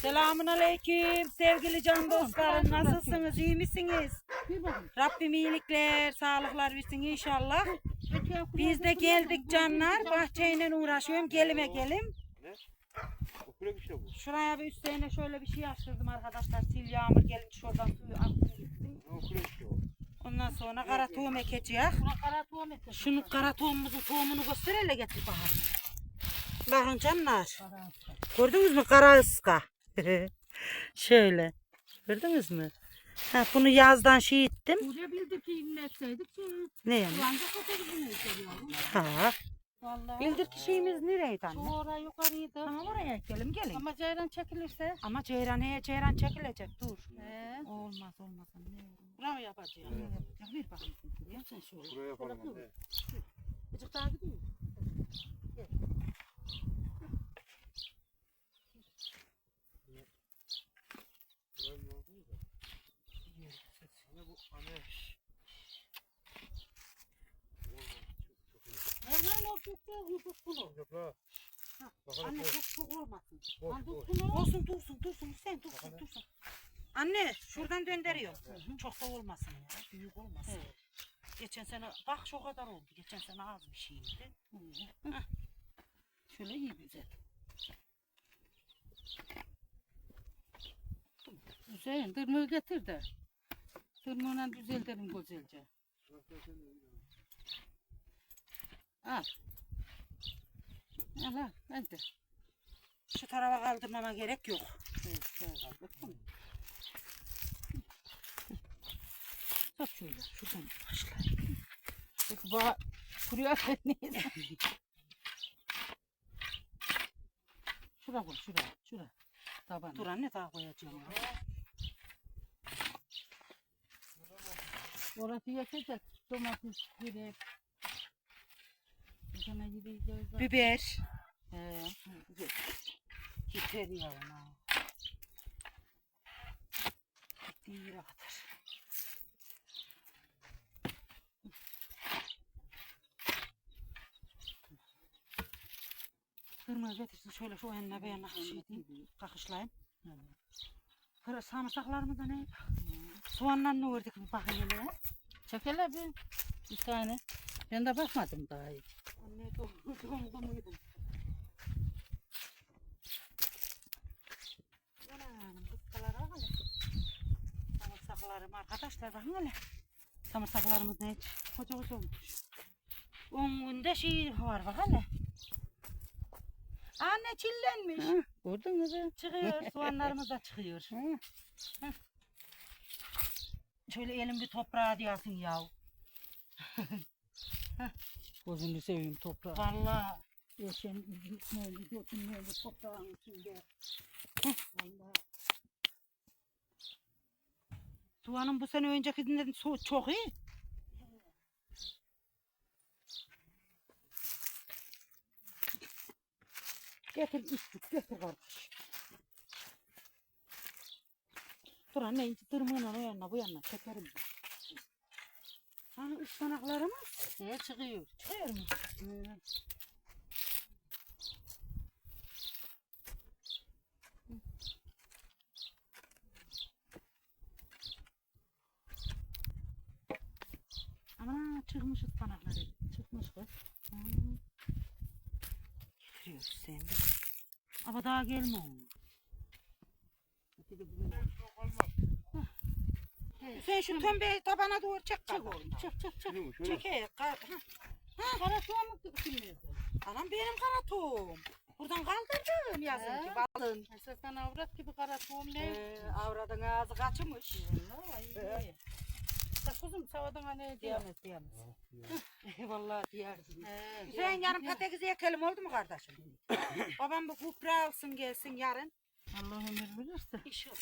Selamun aleyküm sevgili can dostlarım. Nasılsınız? iyi misiniz? Rabbim iyilikler, sağlıklar versin inşallah. Biz de geldik canlar. Bahçeyle uğraşıyorum. Gelime gelim. Şuraya bir üstüne şöyle bir şey açtırdım arkadaşlar. Sil yağmur gelmiş şuradan suyu aktı gitti. Okula işte o. Ondan sonra kara tohum ekeceğiz. Şunu kara tohumumuzun tohumunu göster hele getir bakalım. Bakın canlar. Gördünüz mü kara ıska? Şöyle. Gördünüz mü? Ha, bunu yazdan şey ettim. Buraya bildik ki ne etseydik ki. Ne yani? Kulağınca katarız bunu içeriyorum. Ha. Vallahi. Bildir ki şeyimiz nereydi anne? Sonra yukarıydı. Tamam oraya gelin gelin. Ama, ceyran çekilirse. ama ceyran heye ceyran çekilecek dur. He. Olmaz olmaz anne. Mı yapacağız? Ne yapacak? Bir bakayım. Ya sen şöyle. Buraya yapalım. Hadi. Azıcık daha gidiyor. Buraya yoldunuz da. Hani bu hani. Nereden o tuttu? Hukuk bunu. Yok la. Bakalım Anne boş. çok çok olmasın. Boş Lan boş. mu? Olsun dursun dursun sen dursun dursun. Anne şuradan döndürüyor. Çok da olmasın ya. Büyük olmasın. Evet. Geçen sene bak şu kadar oldu. Geçen sene az bir şeydi. Şöyle iyi güzel. Hüseyin dırmığı getir de. Dırmığına düzeltelim güzelce. Al. Al al hadi. Şu tarafa kaldırmama gerek yok. Evet, şöyle kaldık mı? Bak şöyle. Şuradan başlayayım. Peki bu kuruyor neyse. Şura koy şura. Şura. Taban. Dur anne daha koyacağım. ya. Orası yakacak. Domates, biber. Biber. He. Yeter ya ona. Gittiği yere kadar. Kırmızı getirsin şöyle şu şey diyeyim. Kakışlayayım. Kırı sarımsaklarımı da ne? Soğanla ne ördük bir bakayım hele. Çek hele bir. Bir tane. Ben de bakmadım daha hiç. Anne doğru muydum? Anam kıskalara bak hele. Samırsaklarım arkadaşlar bakın hele. Samırsaklarımız ne? Koca koca olmuş. Onun günde şey var bak hele. Anne çillenmiş. Ha, gördün mü? Çıkıyor soğanlarımız da çıkıyor. Ha, Şöyle elim bir toprağa diyorsun ya. Gözünü seveyim. Vallahi Geçen ne gidiyorsun böyle toprağın içinde. Vallahi. soğanın bu sene öncekinden so- çok iyi. Getir üstlük getir kardeş. Dur anne tırmığına o yanına bu yanına çekerim. Hani ıspanaklarımız Ne çıkıyor? çıkıyor mu? Hı. Ama çıkmış ıspanakları. Çıkmış kız. Getiriyoruz sen de. Ama daha gelme oğlum. Bir de bugün Sen şu tömbeyi tabana doğru çek çek oğlum. Çek çek çek. Şunu? Şöyle. Çek he. Ka- ha. Kara soğan mı bilmiyorsun? Anam benim kara tohum. Buradan kaldırdım yazın He. ki balın. Mesela sen avrat gibi kara soğan ne? Ee, avradın ağzı kaçmış. Vallahi. Ya kuzum savadan hani. Diyemez diyemez. Vallahi diyerdim. He, Hüseyin yarın patates ekelim oldu mu kardeşim? Babam bu kupra alsın gelsin yarın. Allah ömür verirse. İnşallah.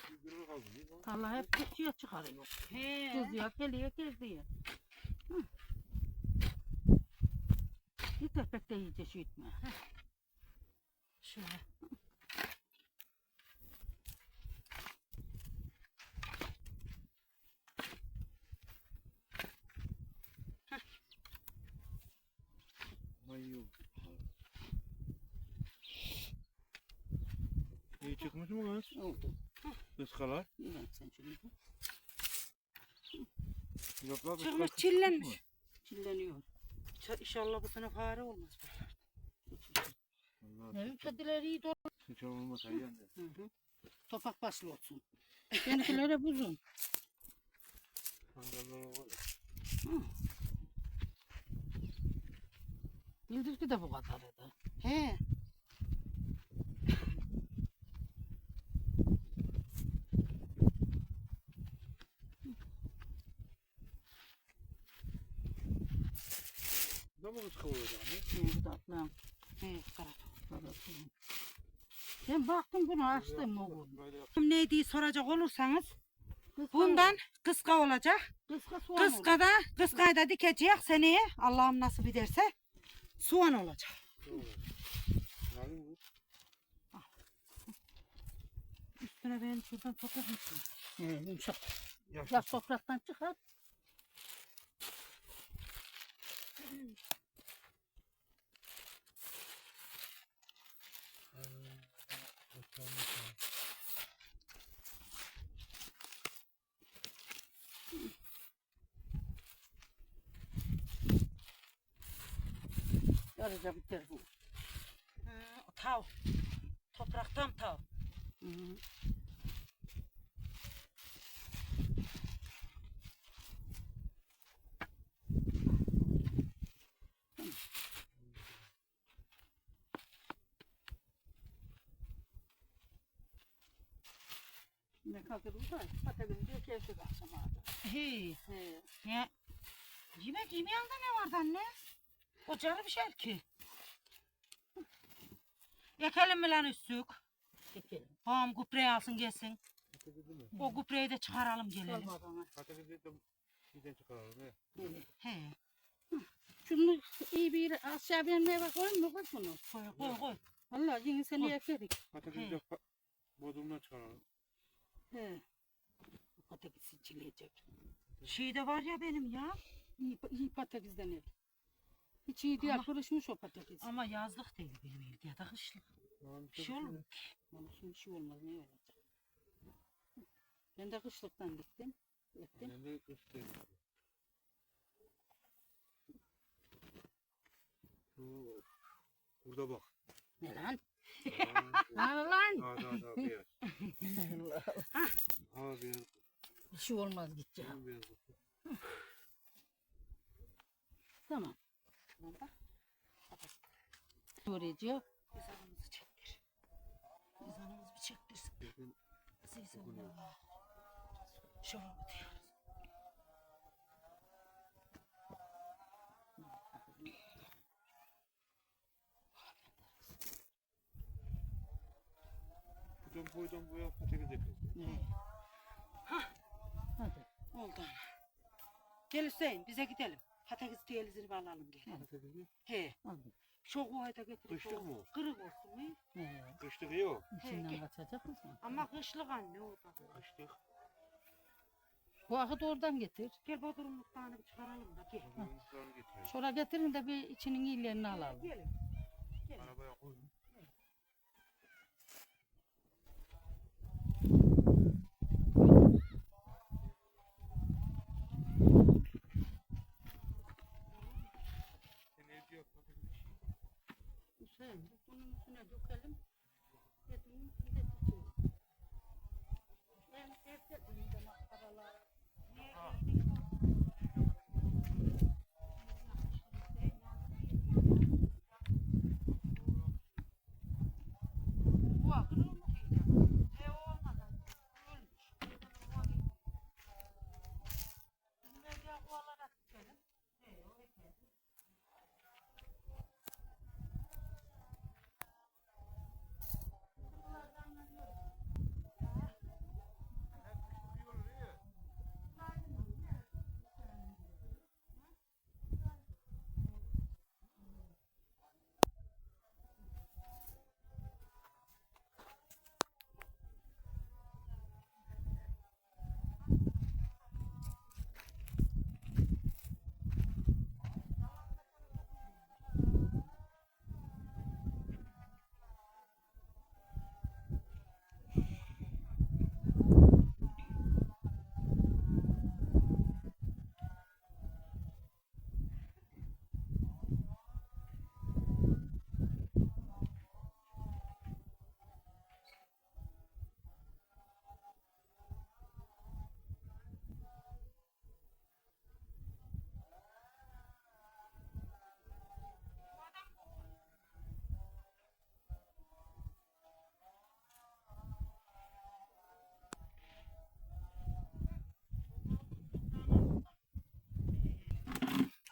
Yürü kaldı, değil mi? Allah hep tutuyor çıkarıyor. He. Geziyor, geliyor, geziyor. Hı. Yeter pek de iyice şey etme. Şöyle. Ay yok. İyi çıkmış mı kız? Oldu. Kıskalar. İlan sen Çıkmış çillenmiş. Çilleniyor. Ç- İnşallah bu sene fare olmaz. Ne kediler iyi doğru. sıçan olmaz hayyan de. Hı hı. Topak başlı olsun. Benimkilere buzun. Sandallara var. Bildirki de bu kadar da. He. Olacak? ne? Şimdi tatlan. He. karat. Ben baktım bunu açtım o gün. Neydi soracak olursanız Kıska bundan kıska olacak. Kıska soğan. Kıska da kıskayı da dikecek seneye Allah'ım nasip ederse soğan olacak. Üstüne ben şuradan toprak He, yumuşak. Ya topraktan çıkar. Yarıca biter bu. tav. Topraktan tav. Hı -hı. Ne kalkır bu da patates bir kevşek akşam ağda. He. He. Ya. Yemek yemeyen de ne vardı anne? O canı bir şey ki. Ekelim mi lan üstlük? Çekelim. Babam gübreyi alsın gelsin. O gübreyi de çıkaralım gelelim. Patatesi de birden çıkaralım. he. He. Şunu iyi bir aşağı vermeye bak koyun mu kız bunu? Koy koy koy. Valla yine seni Koy. yekerik. Patatesi de bodrumdan çıkaralım. He. Patatesi çileyecek. Şey de var ya benim ya. İyi, iyi patatesden el. Hiç iyi değil, Ama- kırışmış o patates. Ama yazlık değil benim evde ya da kışlık. Tamam, Bir şey olur mu? Ama şimdi şey olmaz, ne olacak? Ben de kışlıktan diktim. Ettim. Ben de kıstayım. Şu- Burada bak. Ne lan? Ha lan? Daha daha daha beyaz. Ha beyaz. Bir şey olmaz gideceğim. Tam beyaz. Tamam. Öğretiyor. Ezanımızı çektir. Ezanımızı bir çektirsin. Bakın, Zeyzallah. Şöyle diyoruz. Buradan boydan boya patates ekledim. Ne? Hadi. Oldu ana. Gel Hüseyin bize gidelim. Patates diyalizini alalım gel. Patatesi He. Hadi. Çok uvayda getirip Kışlık o mı? Kırık olsun mu? He. kışlık iyi o. İçinden kaçacak mısın? Ama kışlık anne o da. Kışlık. Bu akıt oradan getir. Gel bodrumluktan bir çıkaralım da gel. Kırmızılarını getirelim. Şora getirin de bir içinin iyilerini alalım. Gelin. Arabaya koyun. Sen evde yap patates. Hüseyin bunun üstüne dökelim. Getireyim bir de tutuyor. Ben erteledim de makaralar. Bu akıllı mı diyeceğim? E o olmadan. Ölmüş. Bizim evde kovalara tutalım. E o ekmeği.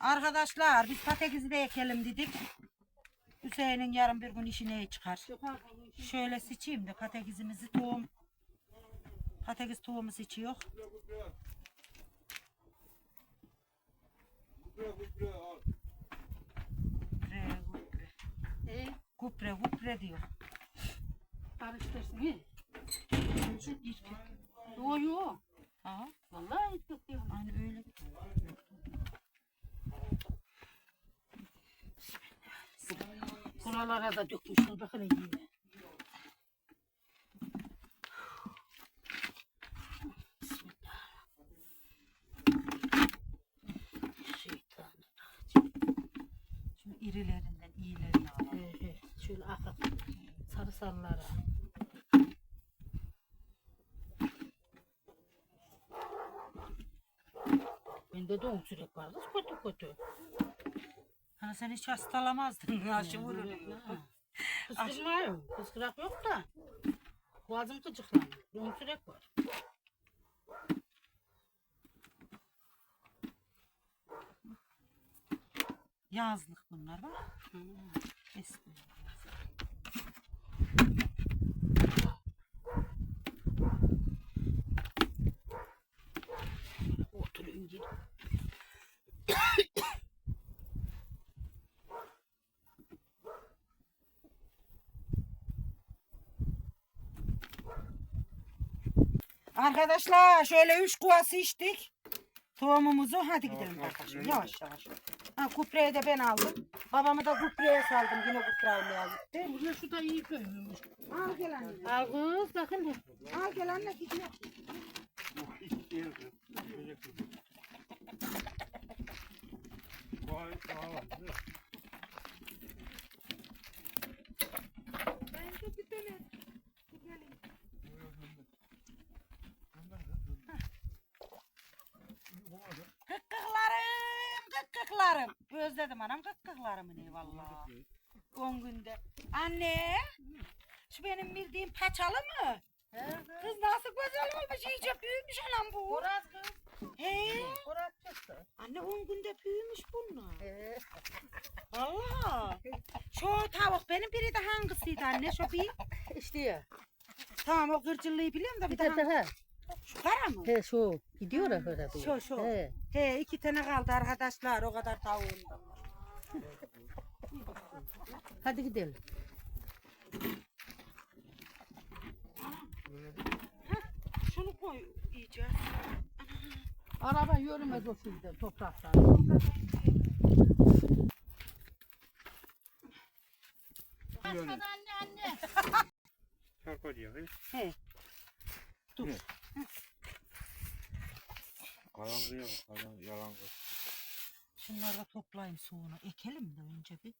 Arkadaşlar biz patates de ekelim dedik. Hüseyin'in yarın bir gün işine çıkar. Şöyle seçeyim de patatesimizi tohum. Patates tohumu seçiyor. Kupre kupre al. Kupre, kupre. E, Kupre, kupre diyor. karıştırsın. He. Yo yo. Aha, Vallahi hiç yok diyorum. aynı öyle. Buralara da dökmüşler. Bakın. Şeytan. Şimdi irilerinden iyilerini al. He he. Şöyle akak. Sarı sarılara. Bende de un sürek var kız kötü kötü. Hani sen hiç hastalamazdın. Aşı vuruluyor. Kıskırmayım. Kıskırak yok da. Boğazım gıcıklanıyor. Sürek var. Yazlık bunlar bak. Eski. Arkadaşlar şöyle üç kuvası içtik. Tohumumuzu hadi gidelim tamam. yavaş yavaş. Ha kupreyi de ben aldım. Babamı da kupreye saldım yine kupre almaya gitti. Buraya şu da iyi koyulmuş. Al gel anne. Al kız bakın. Al gel anne gidiyor. Vay vay. Kıkkıklarım Özledim anam kıkkıklarımı ne vallahi. On günde. Anne. Şu benim bildiğim paçalı mı? Kız nasıl güzel olmuş iyice büyümüş anam bu. Boraz kız. He. Boraz çıktı. Anne 10 günde büyümüş bunlar. Valla. Şu tavuk benim biri de hangisiydi anne şu bir? İşte ya. Tamam o gırcırlıyı biliyorum da bir Bir de de daha. Şu kara mı? He şu. Gidiyor ya öyle diyor. Şu, şu. He. He iki tane kaldı arkadaşlar o kadar tavuğum da var. Hadi gidelim. Şunu koy iyice. Araba yürümez o sizde topraktan. Başkan anne anne. Çarpacak he. He. Dur. Karanlığa bak karan yalan kız. Şunları da toplayayım sonra. Ekelim de önce bir.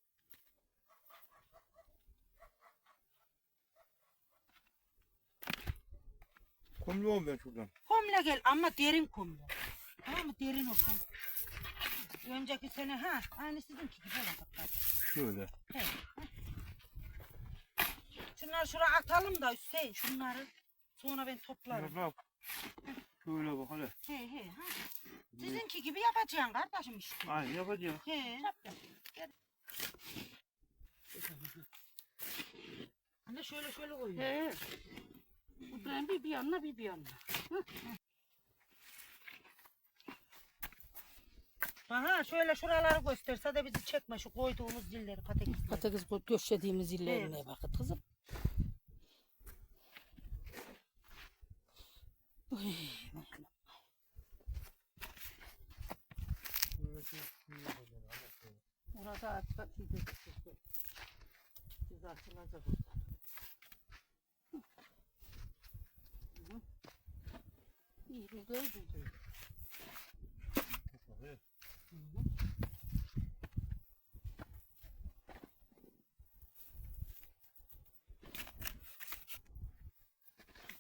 Kumluğum ben şuradan. Komle gel ama derin komle. Tamam mı? Derin olsun. Önceki sene ha aynı sizinki gibi olacak. Şöyle. He. Şunları şuraya atalım da Hüseyin şunları. Sonra ben toplarım. Bak. Şöyle bak hele. He he ha. Sizinki gibi yapacaksın kardeşim işte. Aynı yapacağım. He. Anne şöyle şöyle koyuyor. He. Bu ben bir bir yanına bir bir yanına. Aha şöyle şuraları gösterse de bizi çekme şu koyduğumuz zilleri patates. Patates göçlediğimiz illerine bakın kızım. Uy, Orada açık çizgi. Çizgi açılacak orada. Hı. İyi değil bir değil. Hı hı.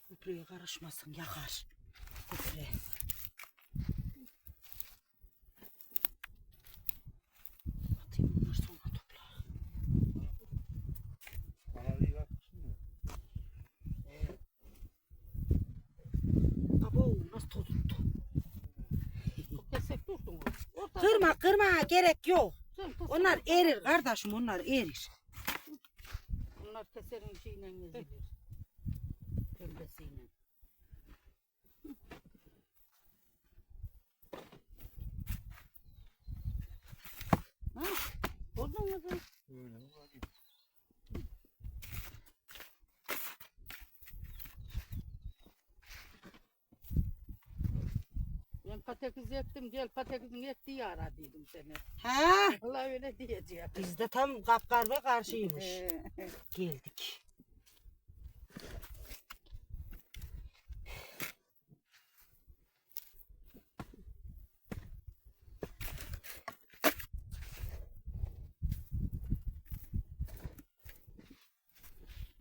Gübreye karışmasın yakar. Gübre. Gerek yok. Onlar erir kardeşim onlar erir. Bunlar keserin şeyle ezilir. Pembesiyle. Ha? Gördün mü kız? Öyle mi? Hadi. Ben patates ettim gel patatesin ettiği ara dedim seni. He? Vallahi öyle diyeceğim. Biz de tam kapkar ve karşıymış. Geldik.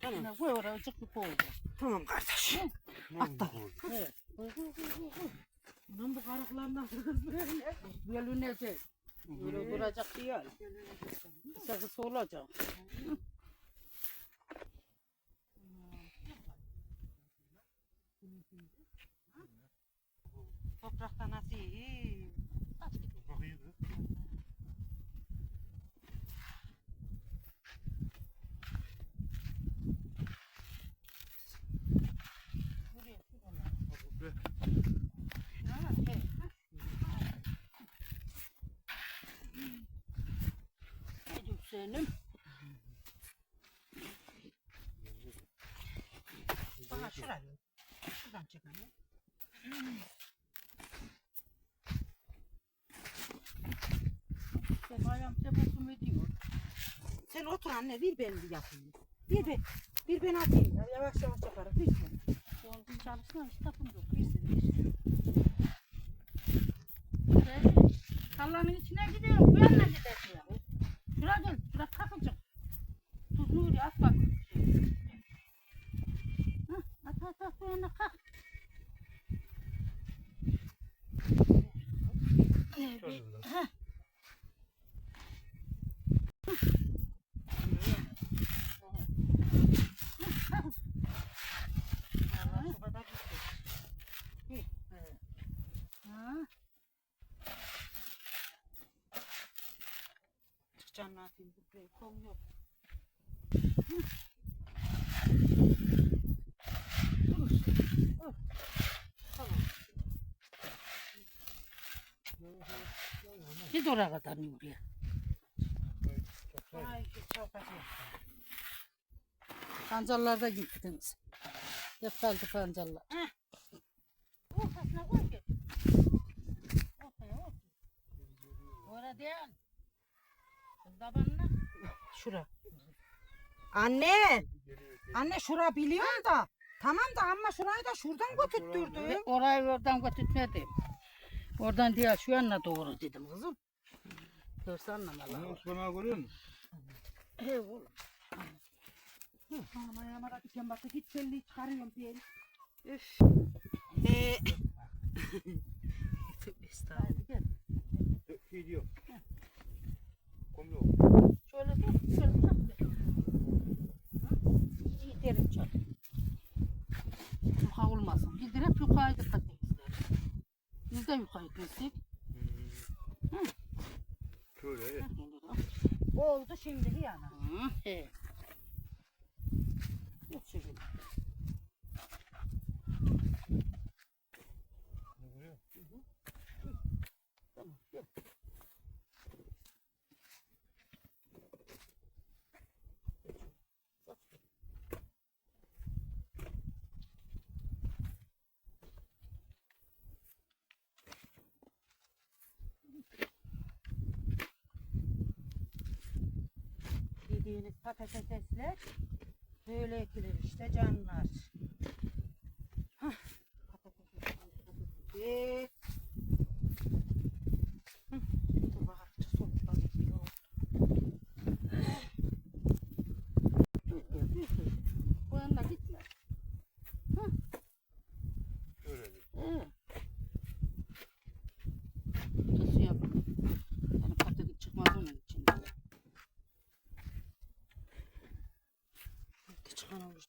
Tamam. Koy oraya azıcık bir koy. Tamam kardeş. Atla. Evet. Bunun bu karıklarından böyle bölünecek. Böyle duracak değil. Sakısı olacak. Toprakta nasıl iyi. Bak iyiydi. Bak be. Hadi Hüseyin'im. Bana şuraya. Şuradan. Sen ayağım tebessüm ediyor. Sen otur anne bir ben bir yapayım. Bir ben, bir ben atayım ya. Yavaş yavaş yaparım. Bir sen. Oğlum çalışsana işte tapındı. Bir sen. Bir sen. Sallanın içine gidiyorum. Bu yanına gidersin ya. Şuraya gel. Şuraya kapıcık. Tuz Nuri at bak. Hah, At at at bu yana kalk. Şöyle biraz. Allah şu kadar gitti. Ha, Çık canını atayım. Buraya kom yok. Git oraya kadar Nuriye. Ay yok. Gittiniz. Hep kaldı pancallar. Ortasına koy ki. Ortaya ortaya. Orada değil. Şura. Anne. Anne şura biliyorum da. Tamam da ama şurayı da şuradan götürttürdü. Orayı oradan götürtmedim. Oradan değil şu yanına doğru dedim kızım. Görse anlamalı. Onu ıspanağı görüyor musun? He oğlum. Aman ayağıma da diken battı. Git belli çıkarıyorum el. Üf. Ee, estağfurullah. Hadi Şey. Komlo. Şöyle dur. Şöyle çak. İyi derin çak. Yuka olmasın. Biz direkt yukarı dikkat ederiz. Biz de yukarı gitsek. Şöyle. Oldu şimdi yana. Hı, he. Yok şöyle. Tamam. Gel. Dediğiniz patatesler böyle ekilir işte canlar.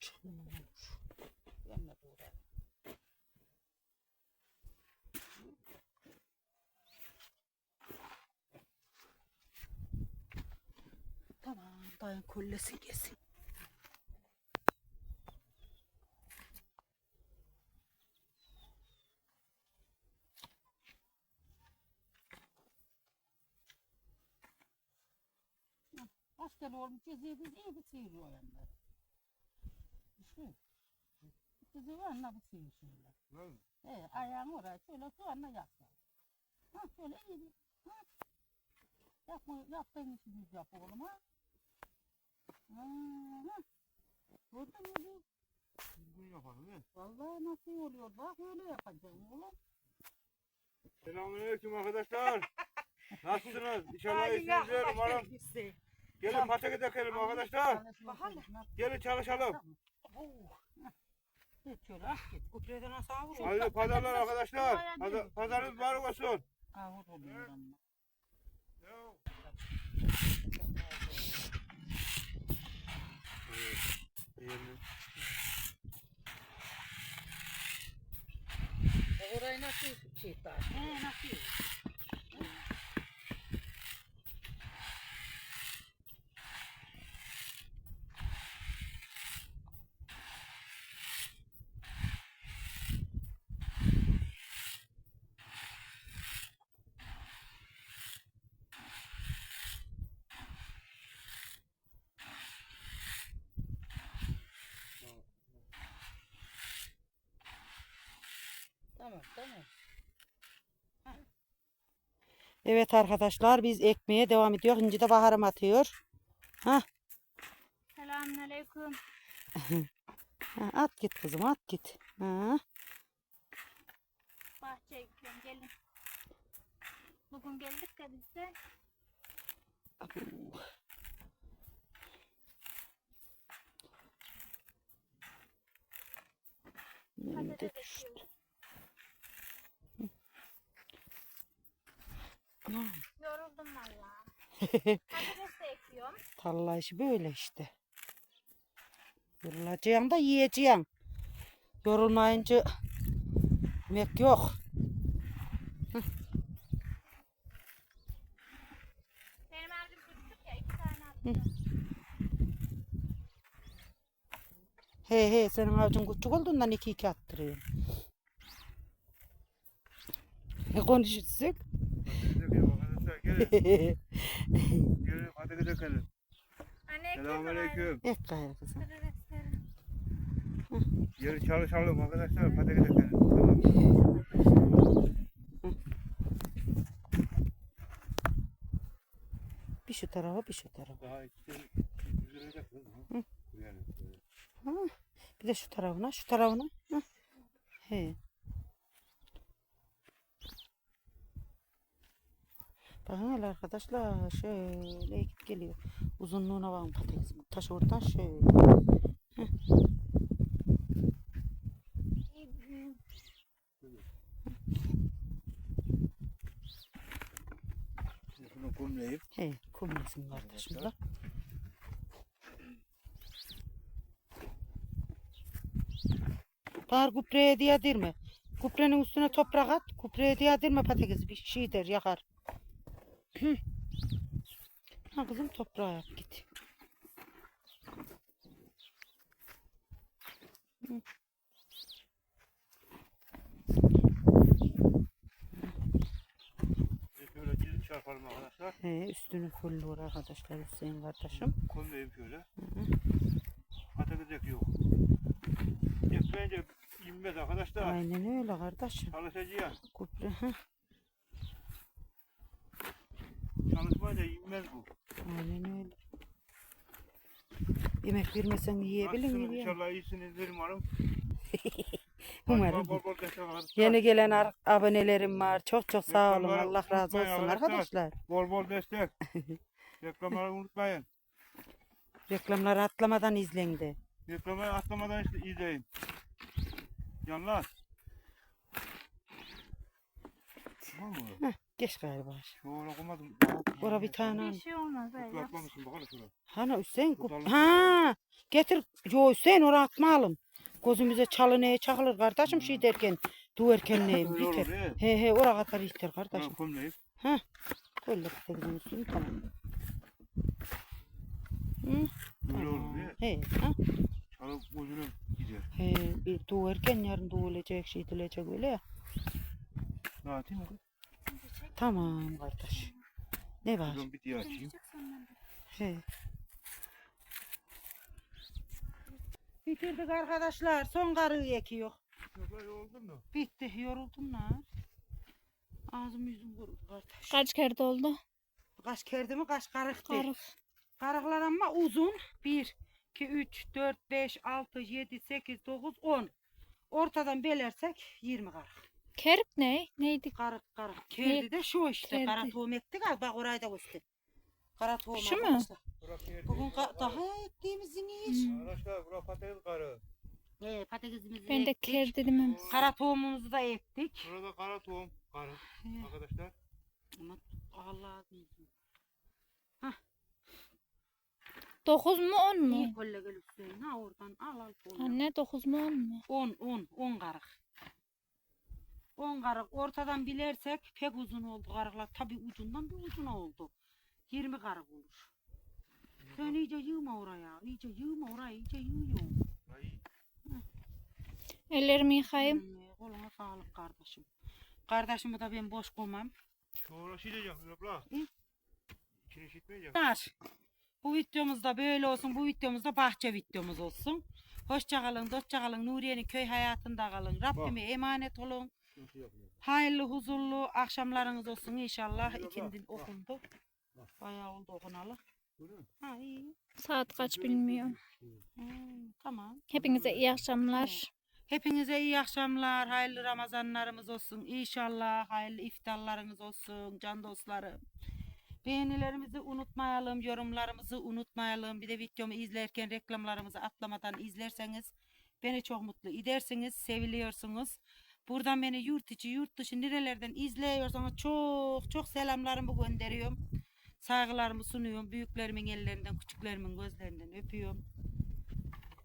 çıkmıyor. Yanına doğru. Tamam dayın kollesin kesin. Başka olmuş, yediğiniz iyi bir şey oluyor yanlar. İşte. Ne bu sıyır şöyle. Lan, He ayağını oraya şöyle şu anda yaptı. Ha şöyle iyi. Ha. Yapma, yaptığın işi düz yap oğlum ha. Ha, ha. Gördün mü? bu? Düzgün yapalım he. Vallahi nasıl oluyor bak öyle yapacaksın oğlum. Selamünaleyküm arkadaşlar. Nasılsınız? İnşallah iyisinizdir umarım. Gelin patates ekelim arkadaşlar. Bakalım. Gelin çalışalım. Şöyle aç git. Kupreden nasıl avur? Hayırlı pazarlar arkadaşlar. Pazar, pazarınız mübarek olsun. Kavur oluyor ama. Orayı nasıl şey? He nasıl? Tamam tamam. Evet arkadaşlar biz ekmeğe devam ediyor. İnci de baharım atıyor. Selamünaleyküm. At git kızım at git. Ha. Bahçeye gidiyorum gelin. Bugün geldik de biz de Patates Yoruldum valla. Patates de ekiyorum. Tarla işi böyle işte. Yorulacaksın da yiyeceksin. Yorulmayınca yemek yok. Benim evim küçük ya iki tane attım. He he senin avucun küçük olduğundan iki iki attırıyor. Ne konuşuyorsun? Anne ekledim Selamünaleyküm. Ek gayrı kızım. Gelin çalışalım arkadaşlar. Patates ekelim. Tamam. Bir şu tarafa bir şu tarafa. Daha işte. Hı. Ha, bir de şu tarafına şu tarafına. Ha. He. Bakın arkadaşlar şöyle ekip geliyor. Uzunluğuna bakın patatesin. Taş oradan şöyle. Şimdi Şunu kumlayıp He, kumlasın kardeşim da. Bahar kupreye diyadirme. Kuprenin üstüne toprak at. Kupreye diyadirme patates bir şey der yakar. Ha kızım toprağa yap git. çizip çarpalım arkadaşlar. He, üstünü fulluyor arkadaşlar Hüseyin kardeşim. Kumlayayım şöyle. Patates ek yok. Ekmeyince inmez arkadaşlar. Aynen öyle kardeşim. Çalışacağız. Kupre, ha, Çalışmayınca inmez bu. aynen öyle. Yemek vermesen yiyebilir miyim? İnşallah iyisinizdir umarım. Umarım. Bol bol destek. Yeni gelen ar- abonelerim var. Çok çok sağ olun. Reklamları Allah razı unutmayın olsun arkadaşlar. Bol bol destek. Reklamları unutmayın. Reklamları atlamadan izleyin de. Reklamları atlamadan işte izleyin. Yanlar. Tamam mı? Geç galiba. Şöyle okumadım. Ora bir tane. Bir şey olmaz öyle. yap. Atmamışsın bakalım şuraya. Hani Hüseyin kup. Ha getir. Yo Hüseyin oraya atmayalım. Gözümüze çalıneye çakılır kardeşim şey derken. Duvarken neyim biter. he. He oraya kadar ister Ben kardeşim. kumlayıp. Böyle patatesin üstünü tamam. Hı? Öyle olur diye. He, ha? Çalıp gözüne gider. He, bir doğurken yarın doğulacak şey edilecek öyle ya. Ne atayım mı? Tamam kardeş. Ne var? Buradan bir diye açayım. He. Bitirdik arkadaşlar. Son karığı ekiyor. Şoför yoldun mu? Bitti. Yoruldum lan. Ağzım yüzüm kurudu kardeş. Kaç kere doldu? Kaç kerdi mi kaç karıktı. Karık. Karıklar ama uzun. 1, 2, 3, 4, 5, 6, 7, 8, 9, 10. Ortadan belersek 20 karık. Kerik ne? Neydi? Karık karık. Kerdi de şu işte. Kerdi. Kara tohum ektik al bak orayı da göster. Kara tohum Şu mu? arkadaşlar. Bugün ka- daha karı. ektiğimizin iş. Hmm. Arkadaşlar bura patates karı. Ee, patatesimizi Ben de ektik. ker dedim hem. Kara tohumumuzu da ektik. Burada kara tohum karı. Arkadaşlar. Ama Allah bilsin. 9 mu 10 mu? İyi kolle gel Hüseyin. Ha oradan al al. Anne 9 mu 10 mu? 10 10 10 karık. 10 karık ortadan bilersek pek uzun oldu karıklar. Tabi ucundan bir ucuna oldu. 20 karık olur. Sen iyice yığma oraya. iyice yığma oraya. iyice yığıyor. Ay. Ellerimi yıkayayım. Hmm, koluna sağlık kardeşim. Kardeşimi de ben boş koymam. Sonra şey diyeceğim. Abla. Hı? İçini işitmeyeceğim. Var. Bu videomuz da böyle olsun. Bu videomuz da bahçe videomuz olsun. Hoşça kalın, dostça kalın. Nuriye'nin köy hayatında kalın. Rabbime emanet olun. Hayırlı, huzurlu akşamlarınız olsun inşallah. Bak, İkindin bak. okundu. Bayağı oldu okunalı. Ha iyi. Saat kaç bilmiyorum. Hmm, tamam. Hepinize iyi akşamlar. Hepinize iyi akşamlar. Hayırlı Ramazanlarımız olsun. İnşallah hayırlı iftarlarınız olsun can dostlarım. Beğenilerimizi unutmayalım, yorumlarımızı unutmayalım. Bir de videomu izlerken reklamlarımızı atlamadan izlerseniz beni çok mutlu edersiniz, seviliyorsunuz. Buradan beni yurt içi, yurt dışı nerelerden izliyorsanız çok çok selamlarımı gönderiyorum. Saygılarımı sunuyorum. Büyüklerimin ellerinden, küçüklerimin gözlerinden öpüyorum.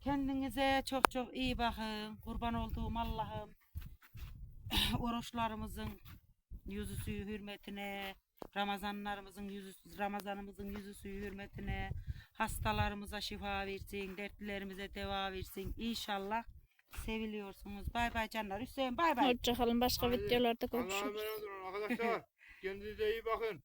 Kendinize çok çok iyi bakın. Kurban olduğum Allah'ım. Oruçlarımızın yüzü suyu hürmetine, Ramazanlarımızın yüzü, Ramazanımızın yüzü suyu hürmetine, hastalarımıza şifa versin, dertlerimize deva versin. İnşallah seviliyorsunuz. Bay bay canlar. Hüseyin bay bay. Hoşçakalın. Başka Haydi. videolarda Allah'a görüşürüz. emanet olun arkadaşlar. Kendinize iyi bakın.